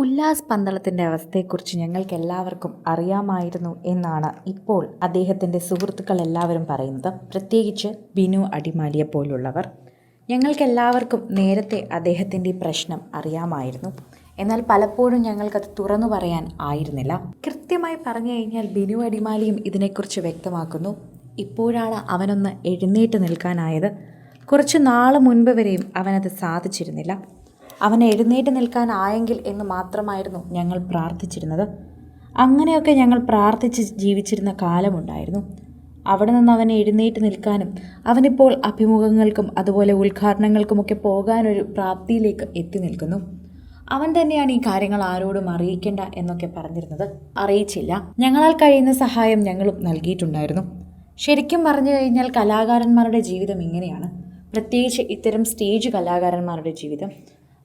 ഉല്ലാസ് പന്തളത്തിന്റെ അവസ്ഥയെക്കുറിച്ച് ഞങ്ങൾക്ക് എല്ലാവർക്കും അറിയാമായിരുന്നു എന്നാണ് ഇപ്പോൾ അദ്ദേഹത്തിന്റെ സുഹൃത്തുക്കൾ എല്ലാവരും പറയുന്നത്. പ്രത്യേകിച്ച് ബിനു അടിമാലിയെ പോലുള്ളവർ. ഞങ്ങൾക്കെല്ലാവർക്കും നേരത്തെ അദ്ദേഹത്തിന്റെ പ്രശ്നം അറിയാമായിരുന്നു. എന്നാൽ പലപ്പോഴും ഞങ്ങൾക്കത് തുറന്നു പറയാൻ ആയിരുന്നില്ല. കൃത്യമായി പറഞ്ഞു കഴിഞ്ഞാൽ ബിനു അടിമാലിയും ഇതിനെക്കുറിച്ച് വ്യക്തമാക്കുന്നു. ഇപ്പോഴാണ് അവനൊന്ന് എഴുന്നേറ്റ് നിൽക്കാനായത്. കുറച്ച് നാൾ മുൻപ് വരെയും അവനത് സാധിച്ചിരുന്നില്ല. അവൻ എഴുന്നേറ്റ് നിൽക്കാനായെങ്കിൽ എന്ന് മാത്രമായിരുന്നു ഞങ്ങൾ പ്രാർത്ഥിച്ചിരുന്നത്. അങ്ങനെയൊക്കെ ഞങ്ങൾ പ്രാർത്ഥിച്ച് ജീവിച്ചിരുന്ന കാലമുണ്ടായിരുന്നു. അവിടെ നിന്ന് അവനെ എഴുന്നേറ്റ് നിൽക്കാനും അവനിപ്പോൾ അഭിമുഖങ്ങൾക്കും അതുപോലെ ഉദ്ഘാടനങ്ങൾക്കുമൊക്കെ പോകാനൊരു പ്രാപ്തിയിലേക്ക് എത്തി നിൽക്കുന്നു. അവൻ തന്നെയാണ് ഈ കാര്യങ്ങൾ ആരോടും അറിയിക്കേണ്ട എന്നൊക്കെ പറഞ്ഞിരുന്നത്. അറിയിച്ചില്ല. ഞങ്ങളാൽ കഴിയുന്ന സഹായം ഞങ്ങളും നൽകിയിട്ടുണ്ടായിരുന്നു. ശരിക്കും പറഞ്ഞു കഴിഞ്ഞാൽ കലാകാരന്മാരുടെ ജീവിതം ഇങ്ങനെയാണ്. പ്രത്യേകിച്ച് ഇത്തരം സ്റ്റേജ് കലാകാരന്മാരുടെ ജീവിതം.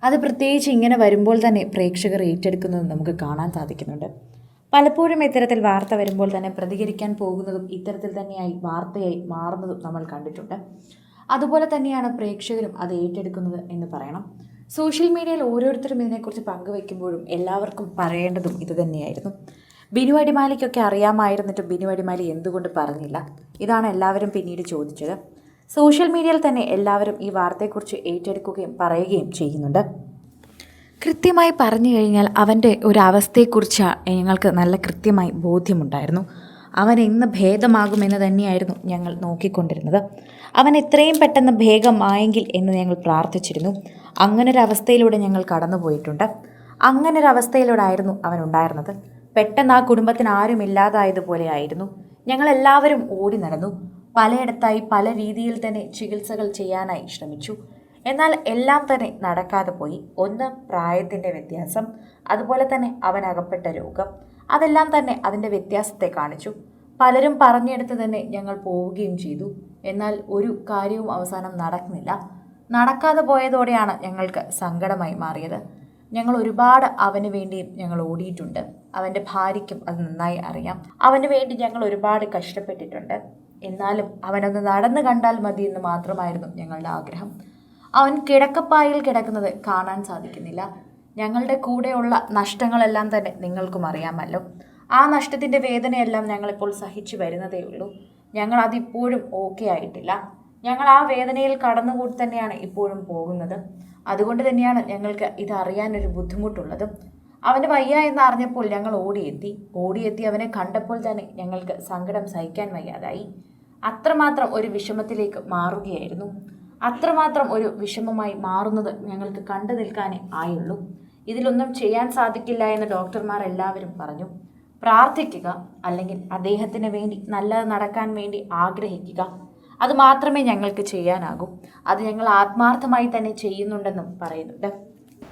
അത് പ്രത്യേകിച്ച് ഇങ്ങനെ വരുമ്പോൾ തന്നെ പ്രേക്ഷകർ ഏറ്റെടുക്കുന്നത് നമുക്ക് കാണാൻ സാധിക്കുന്നുണ്ട്. പലപ്പോഴും ഇത്തരത്തിൽ വാർത്ത വരുമ്പോൾ തന്നെ പ്രതികരിക്കാൻ പോകുന്നതും ഇത്തരത്തിൽ തന്നെയായി വാർത്തയായി മാറുന്നതും നമ്മൾ കണ്ടിട്ടുണ്ട്. അതുപോലെ തന്നെയാണ് പ്രേക്ഷകരും അത് ഏറ്റെടുക്കുന്നത് എന്ന് പറയണം. സോഷ്യൽ മീഡിയയിൽ ഓരോരുത്തരും ഇതിനെക്കുറിച്ച് പങ്കുവയ്ക്കുമ്പോഴും എല്ലാവർക്കും പറയേണ്ടതും ഇത് തന്നെയായിരുന്നു. ബിനു അടിമാലിക്കൊക്കെ അറിയാമായിരുന്നിട്ടും ബിനു അടിമാലി എന്തുകൊണ്ട് പറഞ്ഞില്ല? ഇതാണ് എല്ലാവരും പിന്നീട് ചോദിച്ചത്. സോഷ്യൽ മീഡിയയിൽ തന്നെ എല്ലാവരും ഈ വാർത്തയെക്കുറിച്ച് ഏറ്റെടുക്കുകയും പറയുകയും ചെയ്യുന്നുണ്ട്. കൃത്യമായി പറഞ്ഞു കഴിഞ്ഞാൽ അവന്റെ ഒരു അവസ്ഥയെക്കുറിച്ച് ഞങ്ങൾക്ക് നല്ല കൃത്യമായി ബോധ്യമുണ്ടായിരുന്നു. അവൻ എന്ന് ഭേദമാകുമെന്ന് തന്നെയായിരുന്നു ഞങ്ങൾ നോക്കിക്കൊണ്ടിരുന്നത്. അവൻ എത്രയും പെട്ടെന്ന് ഭേദമായെങ്കിൽ എന്ന് ഞങ്ങൾ പ്രാർത്ഥിച്ചിരുന്നു. അങ്ങനൊരവസ്ഥയിലൂടെ ഞങ്ങൾ കടന്നുപോയിട്ടുണ്ട്. അങ്ങനൊരവസ്ഥയിലൂടായിരുന്നു അവൻ ഉണ്ടായിരുന്നത്. പെട്ടെന്ന് ആ കുടുംബത്തിന് ആരും ഇല്ലാതായതുപോലെ ആയിരുന്നു ഞങ്ങളെല്ലാവരും ഓടി നടന്നു. പലയിടത്തായി പല രീതിയിൽ തന്നെ ചികിത്സകൾ ചെയ്യാനായി ശ്രമിച്ചു. എന്നാൽ എല്ലാം തന്നെ നടക്കാതെ പോയി. ഒന്ന് പ്രായത്തിന്റെ വ്യത്യാസം. അതുപോലെ തന്നെ അവൻ അകപ്പെട്ട രോഗം. അതെല്ലാം തന്നെ അതിന്റെ വ്യത്യാസത്തെ കാണിച്ചു. പലരും പറഞ്ഞെടുത്ത് തന്നെ ഞങ്ങൾ പോവുകയും ചെയ്തു. എന്നാൽ ഒരു കാര്യവും അവസാനം നടക്കുന്നില്ല. നടക്കാതെ പോയതോടെയാണ് ഞങ്ങൾക്ക് സങ്കടമായി മാറിയത്. ഞങ്ങൾ ഒരുപാട് അവന് വേണ്ടിയും ഞങ്ങൾ ഓടിയിട്ടുണ്ട്. അവന്റെ ഭാര്യയ്ക്കും അത് നന്നായി അറിയാം. അവന് വേണ്ടി ഞങ്ങൾ ഒരുപാട് കഷ്ടപ്പെട്ടിട്ടുണ്ട്. എന്നാലും അവനൊന്ന് നടന്നു കണ്ടാൽ മതി എന്ന് മാത്രമായിരുന്നു ഞങ്ങളുടെ ആഗ്രഹം. അവൻ കിടക്കപ്പായിൽ കിടക്കുന്നത് കാണാൻ സാധിക്കുന്നില്ല. ഞങ്ങളുടെ കൂടെയുള്ള നഷ്ടങ്ങളെല്ലാം തന്നെ നിങ്ങൾക്കും അറിയാമല്ലോ. ആ നഷ്ടത്തിന്റെ വേദനയെല്ലാം ഞങ്ങളിപ്പോൾ സഹിച്ചു വരുന്നതേ ഉള്ളൂ. ഞങ്ങൾ അതിപ്പോഴും ഓക്കെ ആയിട്ടില്ല. ഞങ്ങൾ ആ വേദനയിൽ കടന്നുകൂടി തന്നെയാണ് ഇപ്പോഴും പോകുന്നത്. അതുകൊണ്ട് തന്നെയാണ് ഞങ്ങൾക്ക് ഇതറിയാനൊരു ബുദ്ധിമുട്ടുള്ളതും. അവന് വയ്യ എന്ന് അറിഞ്ഞപ്പോൾ ഞങ്ങൾ ഓടിയെത്തി. ഓടിയെത്തി അവനെ കണ്ടപ്പോൾ തന്നെ ഞങ്ങൾക്ക് സങ്കടം സഹിക്കാൻ വയ്യാതായി. അത്രമാത്രം ഒരു വിഷമത്തിലേക്ക് മാറുകയായിരുന്നു. അത്രമാത്രം ഒരു വിഷമമായി മാറുന്നത് ഞങ്ങൾക്ക് കണ്ടു നിൽക്കാനേ ആയുള്ളൂ. ഇതിലൊന്നും ചെയ്യാൻ സാധിക്കില്ല എന്ന് ഡോക്ടർമാർ എല്ലാവരും പറഞ്ഞു. പ്രാർത്ഥിക്കുക അല്ലെങ്കിൽ അദ്ദേഹത്തിന് വേണ്ടി നല്ലത് നടക്കാൻ വേണ്ടി ആഗ്രഹിക്കുക. അത് മാത്രമേ ഞങ്ങൾക്ക് ചെയ്യാനാകൂ. അത് ഞങ്ങൾ ആത്മാർത്ഥമായി തന്നെ ചെയ്യുന്നുണ്ടെന്നും പറയുന്നുണ്ട്.